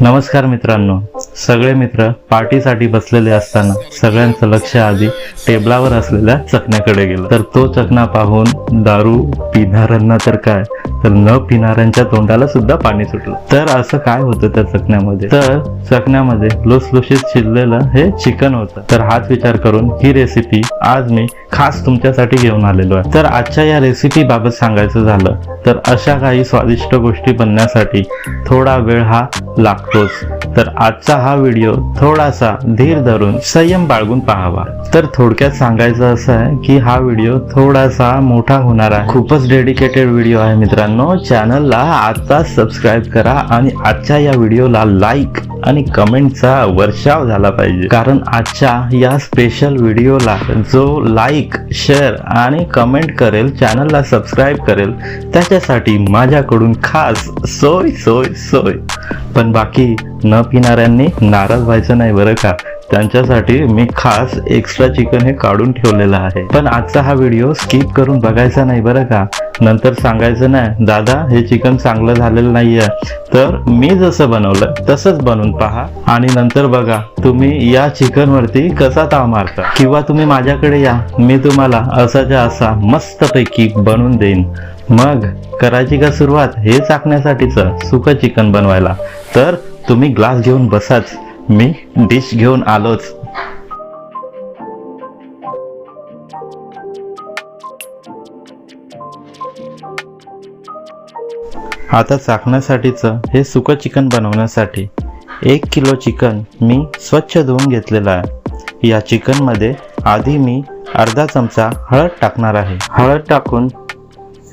नमस्कार मित्रांनो. सगळे मित्र पार्टीसाठी बसलेले असताना सगळ्यांचं लक्ष आधी टेबलावर असलेल्या चकण्याकडे गेलं. तर तो चकना पाहून दारू पिणाऱ्यांना तर काय? तर न पिणाऱ्यांच्या तोंडाला सुद्धा पाणी सुटलं. तर असं काय होतं त्या चकण्यामध्ये? तर चकण्यामध्ये लुसलुशीत शिजलेलं हे चिकन होतं. तर हाच विचार करून ही रेसिपी आज मी खास तुमच्यासाठी घेऊन आलेलो आहे. तर आजच्या या रेसिपी बाबत सांगायचं झालं तर अशा काही स्वादिष्ट गोष्टी बनण्यासाठी थोडा वेळ हा लागतोच. तर आजचा हा व्हिडिओ थोडासा धीर धरून संयम बाळगून पाहावा. तर थोडक्यात सांगायचं असं आहे की हा व्हिडिओ थोडासा मोठा होणार आहे. खूपच डेडिकेटेड व्हिडिओ आहे मित्रांनो. चॅनलला आता सबस्क्राईब करा आणि आजच्या या व्हिडिओला लाईक आणि कमेंटचा वर्षाव झाला पाहिजे. कारण आजच्या या स्पेशल व्हिडिओला जो लाईक शेअर आणि कमेंट करेल चॅनलला सबस्क्राईब करेल त्याच्यासाठी माझ्याकडून खास सोय सोय सोय. पण बाकी न पिणाऱ्यांनी नाराज व्हायचं नाही बरं का? त्यांच्यासाठी मी खास एक्स्ट्रा चिकन हे काढून ठेवलेलं आहे. पण आजचा हा व्हिडिओ स्किप करून बघायचा नाही बरं का? नंतर सांगायचं नाही दादा हे चिकन चांगलं झालेलं नाहीये. तर मी जसं बनवलं तसंच बनवून पहा. आणि नंतर बघा तुम्ही या चिकन वरती कसा ताव मारता? किंवा तुम्ही माझ्याकडे या मी तुम्हाला असाच्या असा मस्तपैकी बनवून देईन. मग करायची का सुरुवात? हे चाकण्यासाठीचं सुख चिकन बनवायला. तर तुम्ही ग्लास घेऊन बसाच. मी डिश घेऊन आलोच. आता चाकण्यासाठीचं हे सुकं चिकन बनवण्यासाठी एक किलो चिकन मी स्वच्छ धुवून घेतलेलं आहे. या चिकनमध्ये आधी मी अर्धा चमचा हळद टाकणार आहे. हळद टाकून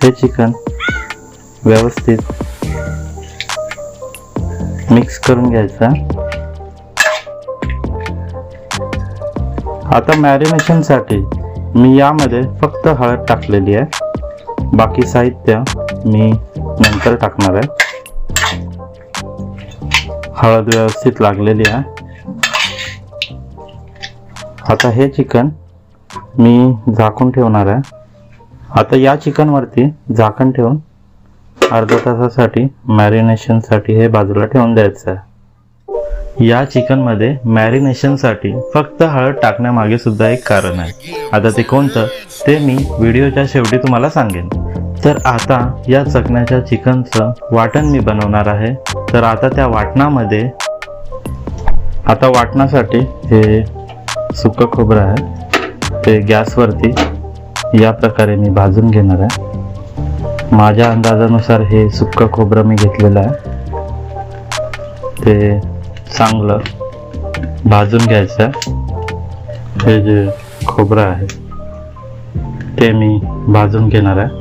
हे चिकन व्यवस्थित मिक्स करून घ्यायचा. आता मॅरिनेशनसाठी मी यामध्ये फक्त हळद टाकलेली आहे. बाकी साहित्य मी नंतर टाकणार आहे. हळद व्यवस्थित लागलेली आहे. आता हे चिकन मी झाकून ठेवणार आहे. आता या चिकनवरती झाकण ठेवून अर्ध्या तासासाठी मॅरिनेशनसाठी हे बाजूला ठेवून द्यायचं आहे. या चिकनमध्ये मॅरिनेशनसाठी फक्त हळद टाकण्यामागे सुद्धा एक कारण आहे. आता ते कोणतं ते मी व्हिडिओच्या शेवटी तुम्हाला सांगेन. तर आता या चकण्याच्या चिकनचं वाटण मी बनवणार आहे. तर आता त्या वाटणामध्ये आता वाटणासाठी हे सुकं खोबरं आहे. ते गॅसवरती या प्रकारे मी भाजून घेणार आहे. माझ्या अंदाजानुसार हे सुक्क खोबरं मी घेतलेलं आहे. ते चांगलं भाजून घ्यायचं आहे. हे जे खोबरं आहे ते मी भाजून घेणार आहे.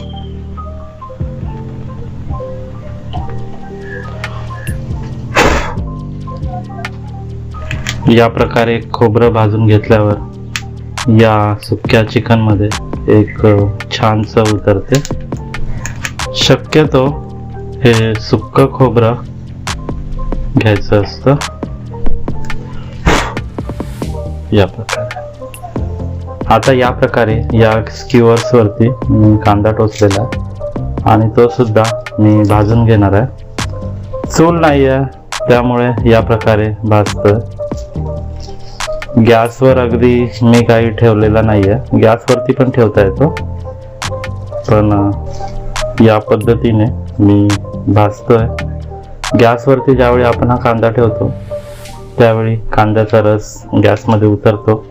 या प्रकारे खोबरं भाजून घेतल्यावर या सुक्या चिकनमध्ये एक छान चव उतरते. शक्यतो हे सुक्क खोबरं घ्यायचं असतं. या प्रकारे. आता या प्रकारे या स्किवर्सवरती मी कांदा टोचलेला आहे. आणि तो सुद्धा मी भाजून घेणार आहे. चूल नाही आहे त्यामुळे या प्रकारे भाजतं गॅसवर अगदी मी काही ठेवलेला नाही आहे गॅसवरती पण ठेवता येतो. पण या पद्धतीने मी भाजतोय. गॅसवरती ज्यावेळी आपण हा कांदा ठेवतो त्यावेळी कांद्याचा रस गॅसमध्ये उतरतो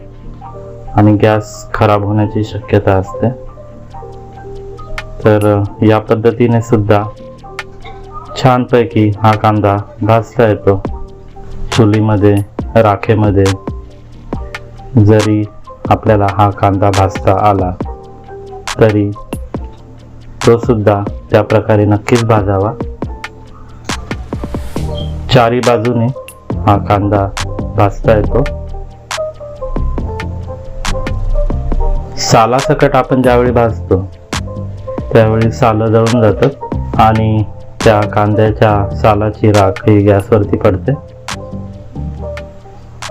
आणि गॅस खराब होण्याची शक्यता असते. तर या पद्धतीने सुद्धा छानपैकी हा कांदा भाजता येतो. चुलीमध्ये राखेमध्ये जरी आपल्याला हा कांदा भाजता आला तरी तो सुद्धा त्या प्रकारे नक्कीच भाजावा. चारी बाजूने हा कांदा भाजता येतो. सालासकट आपण ज्यावेळी भाजतो त्यावेळी सालं जळून जातात आणि त्या कांद्याच्या सालाची राख ही गॅसवरती पडते.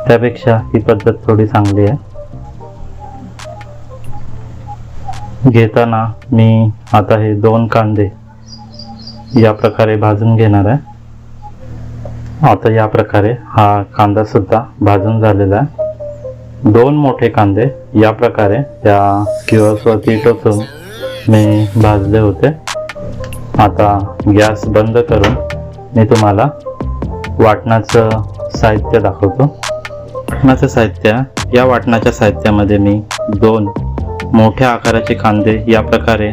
त्यापेक्षा ही पद्धत थोडी चांगली आहे. घेताना मी आता हे दोन कांदे या प्रकारे भाजून घेणार आहे. आता या प्रकारे हा कांदा सुद्धा भाजून झालेला आहे. दोन मोठे कांदे या प्रकारे या किओसवरती टोचून मी भाजले होते. आता गॅस बंद करून मी तुम्हाला वाटणाचं साहित्य दाखवतो. वाटणाचं साहित्य या वाटणाच्या साहित्यामध्ये मी दोन मोठ्या आकाराचे कांदे या प्रकारे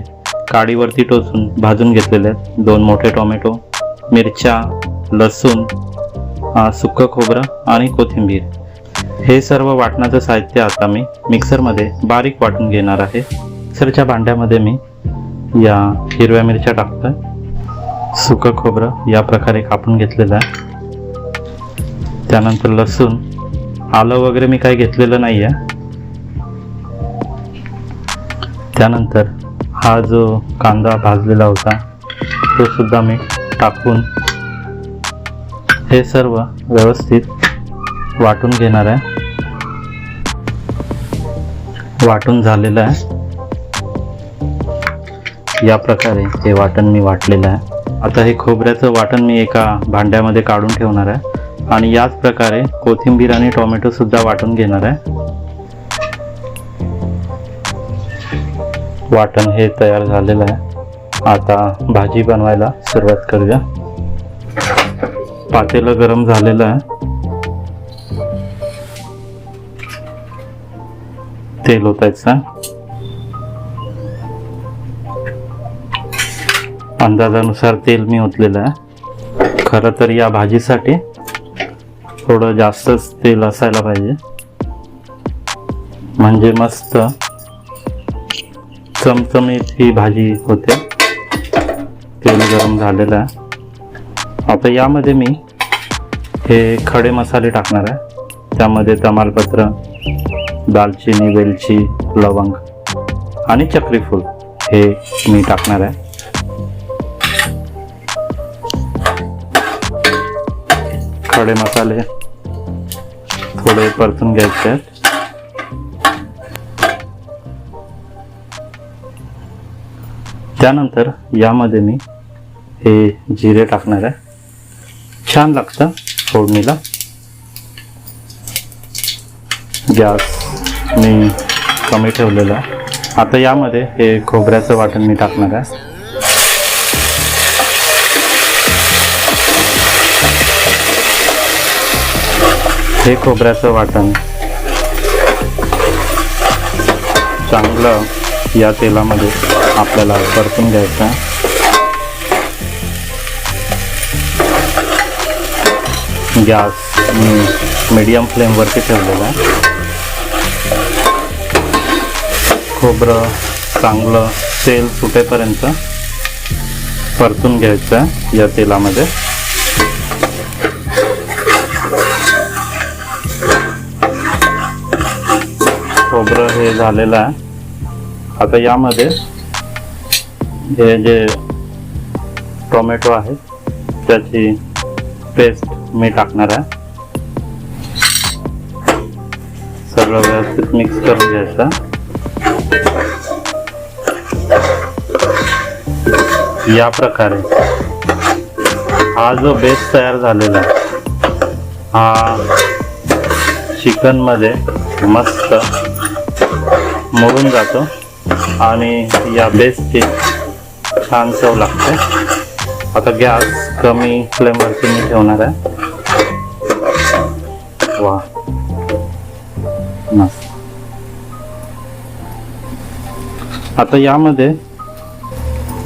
काडीवरती टोचून भाजून घेतलेले आहेत. दोन मोठे टोमॅटो मिरच्या लसूण अ, सुकं खोबरं आणि कोथिंबीर. हे सर्व वाटणाचं साहित्य आता मी मिक्सरमध्ये बारीक वाटून घेणार आहे. मिक्सरच्या भांड्यामध्ये मी या हिरव्या मिरच्या टाकतोय. सुकं खोबरं या प्रकारे कापून घेतलेलं आहे. त्यानंतर लसूण आलं वगैरे मी काही घेतलेलं नाही आहे त्यानंतर हा जो कांदा भाजलेला होता तो सुद्धा मी टाकून हे सर्व व्यवस्थित वाटून घेणार आहे. वाटून झालेलं आहे. या प्रकारे हे वाटण मी वाटलेलं आहे. आता हे खोबऱ्याचं वाटण मी एका भांड्यामध्ये काढून ठेवणार आहे. आणि याच प्रकारे कोथिंबीर आणि टोमॅटो सुद्धा वाटून घेणार आहे. वाटण हे तयार झालेलं आहे. आता भाजी बनवायला सुरुवात करूया. पातेलं गरम झालेलं आहे. तेल ओतायचं अंदाजानुसार तेल मी ओतलेलं आहे. खरं तर या भाजीसाठी थोडं जास्तच तेल असायला पाहिजे. म्हणजे मस्त चमचमीत ही भाजी होते. तेल गरम झालेलं आहे. आता यामध्ये मी हे खडे मसाले टाकणार आहे. त्यामध्ये तमालपत्र दालचिनी वेलची लवंग आणि चक्रीफूल हे मी टाकणार आहे. खडे मसाले थोडे परतून घ्यायचे आहेत. त्यानंतर यामध्ये मी हे जिरे टाकणार आहे. छान लागतं फोडणीला. गॅस मी कमी ठेवलेला आहे. आता यामध्ये हे खोबऱ्याचं वाटण मी टाकणार आहे. हे खोबऱ्याचं वाटण चांगलं या तेलामध्ये आपल्याला परतून घ्यायचं. गॅस मी मीडियम फ्लेमवरती ठेवलेला आहे. खोबरं चांगलं तेल सुटेपर्यंत परतून घ्यायचं आहे या तेलामध्ये. खोबरं हे झालेलं आहे. आता यामध्ये हे जे टोमॅटो आहे त्याची पेस्ट मी टाकणार आहे. सगळं व्यवस्थित मिक्स करून घ्यायचं. या प्रकारे हा जो बेस तयार झालेला आहे हा चिकनमध्ये मस्त मोडून जातो. आणि या बेसची छान चव लागते. आता गॅस कमी फ्लेमवरती मी ठेवणार आहे. वा. मस्त. आता यामध्ये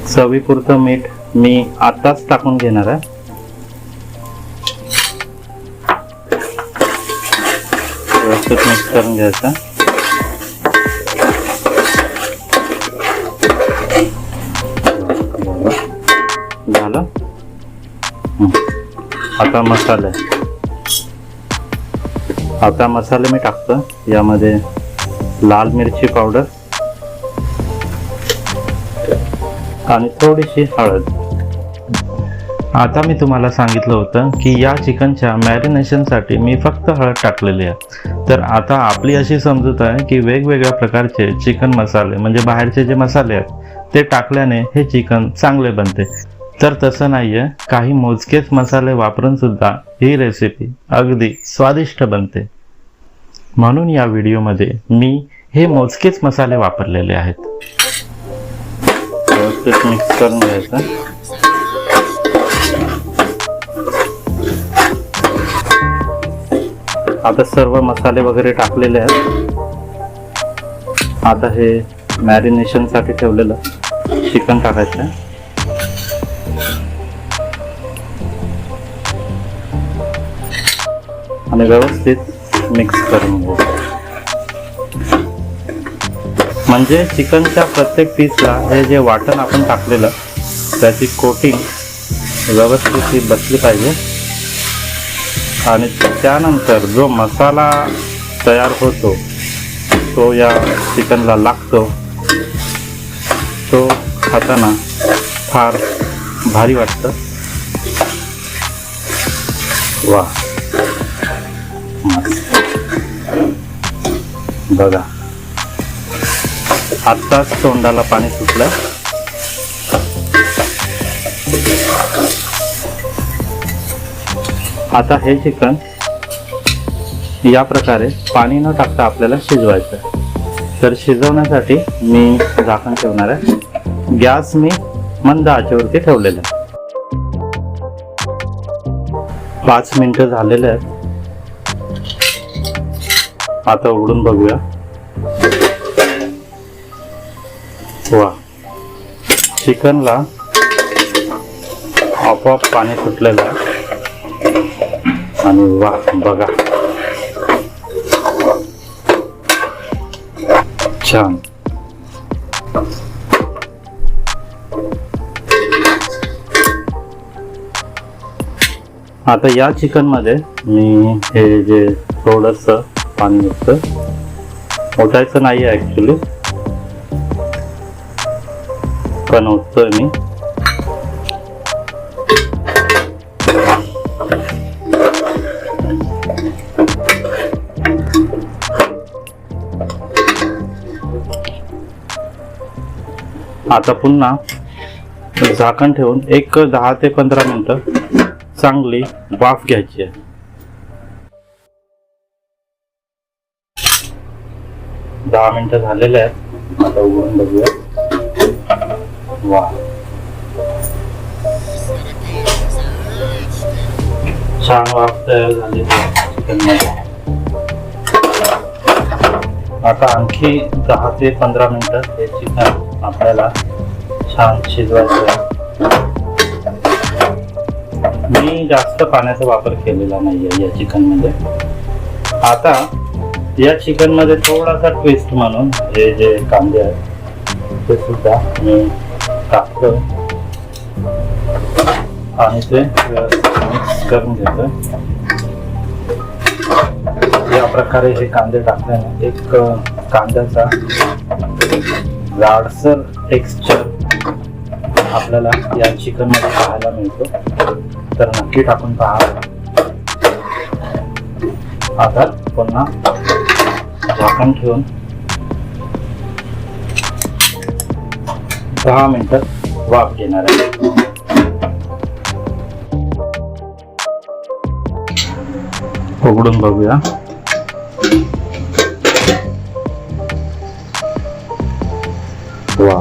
चवीपुरतं मीठ मी आताच टाकून घेणार आहे. व्यवस्थित मिक्स करून घ्यायचं. आता मसाले. आता मसाले मी टाकतो. यामध्ये लाल मिरची पावडर आणि थोडीशी हळद. आता मी तुम्हाला सांगितलं होतं की या चिकनच्या मॅरिनेशनसाठी मी फक्त हळद टाकलेली आहे. तर आता आपली अशी समजूत आहे की वेगवेगळ्या प्रकारचे चिकन मसाले म्हणजे बाहेरचे जे मसाले आहेत ते टाकल्याने हे चिकन चांगले बनते. तर तसं नाहीये. काही मोजकेच मसाले वापरून सुद्धा ही रेसिपी अगदी स्वादिष्ट बनते. म्हणून या व्हिडिओमध्ये मी हे मोजकेच मसाले वापरलेले आहेत. व्यवस्थित मिक्स करून घ्यायचं. आता सर्व मसाले वगैरे टाकलेले आहेत. आता हे मॅरिनेशनसाठी ठेवलेलं चिकन टाकायचं आणि व्यवस्थित मिक्स करून घेऊ म्हणजे चिकनच्या प्रत्येक पीसला हे जे वाटण आपण टाकलेलं त्याची कोटिंग व्यवस्थित ही बसली पाहिजे. आणि त्यानंतर जो मसाला तयार होतो तो या चिकनला लागतो. तो खाताना फार भारी वाटतं. वा. बघा. आत्ताच तोंडाला पाणी सुटलं आता हे चिकन या प्रकारे पाणी न टाकता आपल्याला शिजवायचं तर शिजवण्यासाठी मी झाकण ठेवणार आहे. गॅस मी मंद आचेवरती ठेवलेला आहे. पाच मिनिटं झालेले आहेत. आता उघडून बघूया. वा. चिकनला आपोआप पाणी सुटलेलं आहे. आणि वा बघा. छान. आता या चिकनमध्ये मी हे जे थोडंसं पाणी होतं. ओटायचं नाही आहे ऍक्च्युली पण ओततोय मी. आता पुन्हा झाकण ठेवून एक दहा ते पंधरा मिनटं चांगली वाफ घ्यायची आहे. दहा मिनिट झालेले आहेत. आता उघडून बघूया वा. छान वाफ तयार झालेली चिकनमध्ये आता आणखी दहा ते पंधरा मिनटं हे चिकन आपल्याला छान शिजवायचं आहे. मी जास्त पाण्याचा वापर केलेला नाही आहे या चिकनमध्ये आता या चिकनमध्ये थोडासा ट्विस्ट म्हणून हे जे कांदे आहेत ते सुद्धा मी टाकतो आणि ते मिक्स करून घेतो या प्रकारे हे कांदे टाकल्याने एक कांद्याचा जाडसर टेक्स्चर आपल्याला या चिकनमध्ये पाहायला मिळतो. तर नक्की टाकून पहा. आता पुन्हा झाकण ठेवून दहा मिनिटं वाफ घेणार आहे उघडून बघूया वा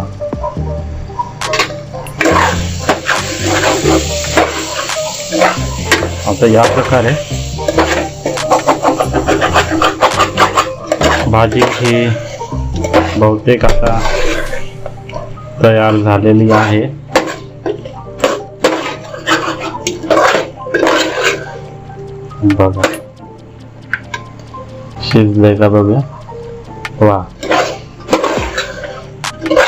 आता या प्रकारे भाजी ही बहुतेक आता तयार झालेली आहे. बघा. शिजले का बघूया वा.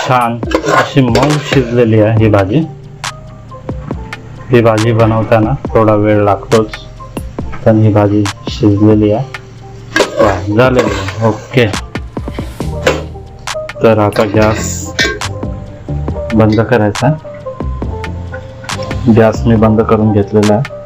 छान अशी मऊ शिजलेली आहे ही भाजी. ही भाजी बनवताना थोडा वेळ लागतोच. पण ही भाजी शिजलेली आहे. झालेलं ओके. तर आता गॅस बंद करायचा. गॅस मी बंद करून घेतलेला आहे.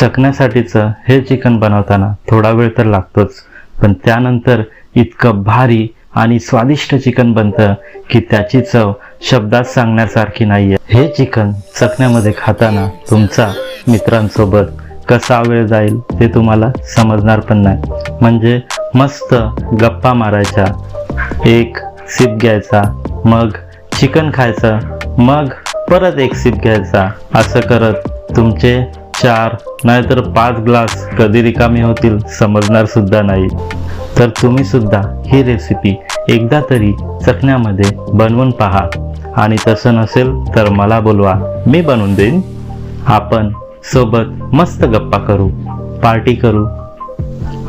चकण्यासाठीचं हे चिकन बनवताना थोडा वेळ तर लागतोच. पण त्यानंतर इतकं भारी आणि स्वादिष्ट चिकन बनतं की त्याची चव शब्दात सांगण्यासारखी नाहीये. हे चिकन चकण्यामध्ये खाताना तुमचा मित्रांसोबत कसा वेळ जाईल ते तुम्हाला समजणार पण नाही. म्हणजे मस्त गप्पा मारायच्या एक सिप घ्यायचा मग चिकन खायचं मग परत एक सिप घ्यायचा असं करत तुमचे चार नाहीतर पाच ग्लास कधी रिकामी होतील समजणार सुद्धा नाही. तर तुम्ही सुद्धा ही रेसिपी एकदा तरी चकण्यामध्ये बनवून पहा. आणि तसं नसेल तर मला बोलवा मी बनवून देईन. आपण सोबत मस्त गप्पा करू पार्टी करू.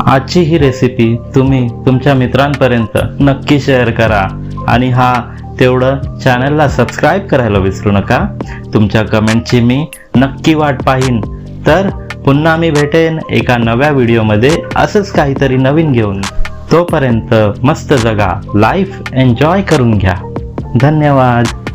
आजची ही रेसिपी तुम्ही तुमच्या मित्रांपर्यंत नक्की शेअर करा. आणि हा तेवढं चॅनलला सबस्क्राईब करायला विसरू नका. तुमच्या कमेंटची मी नक्की वाट पाहीन. तर पुन्हा मी भेटेन एका नव्या व्हिडिओमध्ये असंच काहीतरी नवीन घेऊन. तोपर्यंत मस्त जगा लाईफ एन्जॉय करून घ्या. धन्यवाद.